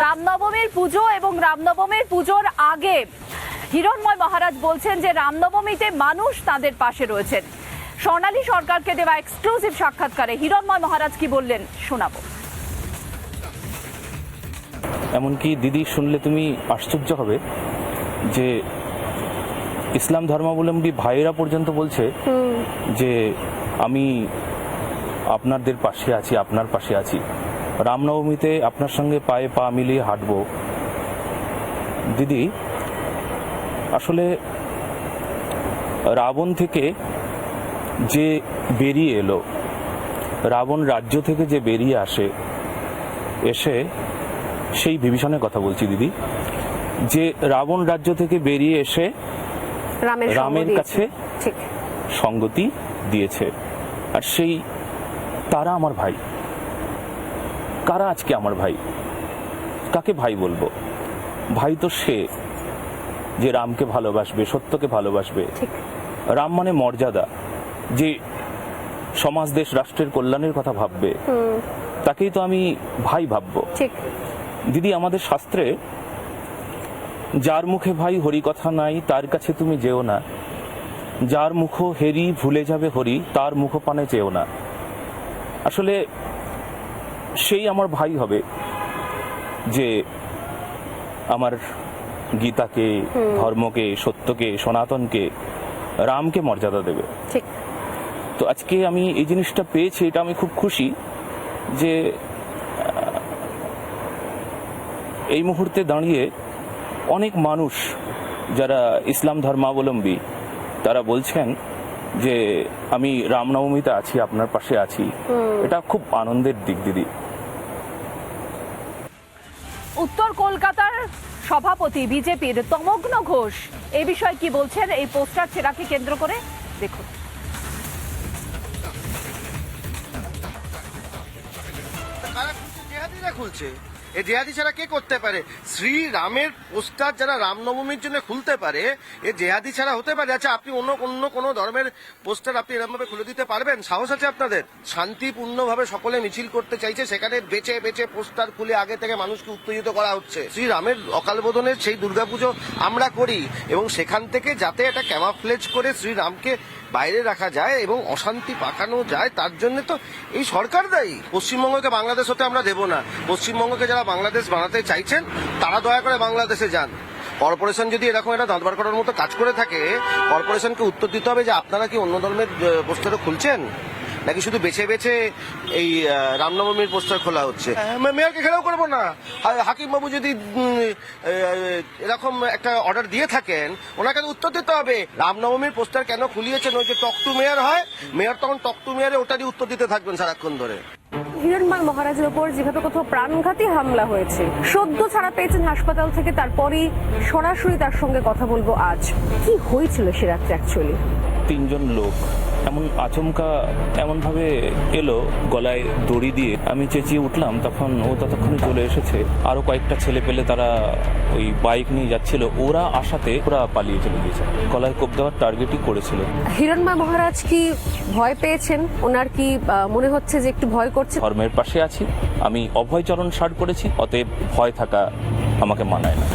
রামনবমীর পুজো এবং রামনবমীর পুজোর আগে হিরণময় মহারাজ বলছেন যে রামনবমীতে মানুষ তাদের পাশে রয়েছেন। স্বর্ণালী সরকারকে দেওয়া এক্সক্লুসিভ সাক্ষাৎকারে হিরণময় মহারাজ কি বললেন শোনাবো। এমনকি দিদি শুনলে তুমি আশ্চর্য হবে যে ইসলাম ধর্মাবলম্বী ভাইয়েরা পর্যন্ত বলছে যে আমি আপনাদের পাশে আছি আপনার পাশে আছি। রামনবমীতে আপনার সঙ্গে পায়ে পা মিলিয়ে হাঁটবো। দিদি আসলে রাবণ থেকে যে বেরিয়ে এলো রাবণ রাজ্য থেকে যে বেরিয়ে আসে এসে সেই বিভীষণের কথা বলছি দিদি যে রাবণ রাজ্য থেকে বেরিয়ে এসে রামের। কাছে সঙ্গতি দিয়েছে। আর সেই তারা আমার ভাই। কারা আজকে আমার ভাই? কাকে ভাই বলব? ভাই তো সে যে রামকে ভালোবাসবে সত্যকে ভালোবাসবে। রাম মানে মর্যাদা। যে সমাজ দেশ রাষ্ট্রের কল্যাণের কথা ভাববে তাকেই তো আমি ভাই ভাববো। দিদি আমাদের শাস্ত্রে যার মুখে ভাই হরি কথা নাই তার কাছে তুমি যেও না। যার মুখ হেরি ভুলে যাবে হরি তার মুখ পানে চেও না। আসলে সেই আমার ভাই হবে যে আমার গীতাকে ধর্মকে সত্যকে সনাতনকে রামকে মর্যাদা দেবে। ঠিক। তো আজকে আমি এই জিনিসটা পেয়েছি এটা আমি খুব খুশি যে এই মুহূর্তে দাঁড়িয়ে অনেক মানুষ যারা ইসলাম ধর্মাবলম্বী তারা বলছেন যে আমি রামনবমীতে আছি আপনার পাশে আছি। এটা খুব আনন্দের দিক দিদি। উত্তর কলকাতার সভাপতি বিজেপির তমগ্ন ঘোষ এ বিষয়ে কি বলছেন? এই পোস্টার ছেড়াকে কেন্দ্র করে দেখুন। খুলছে? এই জেহাদি ছাড়া কে করতে পারে? শ্রী রামের পোস্টার যারা রামনবমীর জন্য খুলতে পারে, এ জেহাদি ছাড়া হতে পারে। আচ্ছা আপনি অন্য অন্য কোনো ধর্মের পোস্টার আপনি এরকম ভাবে খুলে দিতে পারবেন? সাহস আছে আপনাদের? শান্তিপূর্ণভাবে সকলে মিছিল করতে চাইছে, সেখানে বেছে বেছে পোস্টার খুলে আগে থেকে মানুষকে উত্তেজিত করা হচ্ছে। শ্রী রামের অকাল বোধনের সেই দুর্গাপুজো আমরা করি এবং সেখান থেকে যাতে এটা ক্যামাফ্লেজ করে শ্রীরামকে বাইরে রাখা যায় এবং অশান্তি পাকানো যায়, তার জন্য তো এই সরকার দায়ী। পশ্চিমবঙ্গকে বাংলাদেশ হতে আমরা দেব না। পশ্চিমবঙ্গকে যারা বাংলাদেশ বানাতে চাইছেন তারা দয়া করে বাংলাদেশে যান। কর্পোরেশন যদি এরকম একটা দাঁতবার করার মতো কাজ করে থাকে কর্পোরেশনকে উত্তর দিতে হবে যে আপনারা কি অন্য ধর্মের পোস্টারও খুলছেন? নাকি শুধু বেছে বেছে এই রামনবমীর পোস্টার খোলা হচ্ছে? হ্যাঁ, মেয়রকে ঘেরাও করব না। হাকিম বাবু যদি এরকম একটা অর্ডার দিয়ে থাকেন ওনাকে উত্তর দিতে হবে। রামনবমীর পোস্টার কেন খুলিয়েছেন? ওই যে টক টু মেয়র হয় মেয়র তখন টক টু মেয়রে ওটারই উত্তর দিতে থাকবেন সারাক্ষণ ধরে। হিরণময় মহারাজের উপর যেভাবে কোথাও প্রাণঘাতী হামলা হয়েছে, সদ্য ছাড়া পেয়েছেন হাসপাতাল থেকে, তারপরই সরাসরি তার সঙ্গে কথা বলব আজ। কি হয়েছিল সে রাত্রে অ্যাকচুয়ালি তিনজন লোক এমন আচমকা এমন ভাবে এলো গলায় দড়ি দিয়ে। আমি চেঁচিয়ে উঠলাম তখন ও ততক্ষণে চলে এসেছে। আরও কয়েকটা ছেলে পেলে তারা ওই বাইক নিয়ে যাচ্ছিল। ওরা আসাতে ওরা পালিয়ে চলে গিয়েছে। গলায় কোপ দেওয়ার টার্গেটই করেছিল। হিরণময় মহারাজ কি ভয় পেয়েছেন? ওনার কি মনে হচ্ছে যে একটু ভয় করছে? ধর্মের পাশে আছি। আমি অভয়চরণ সার করেছি অতএব ভয় থাকা আমাকে মানায় না।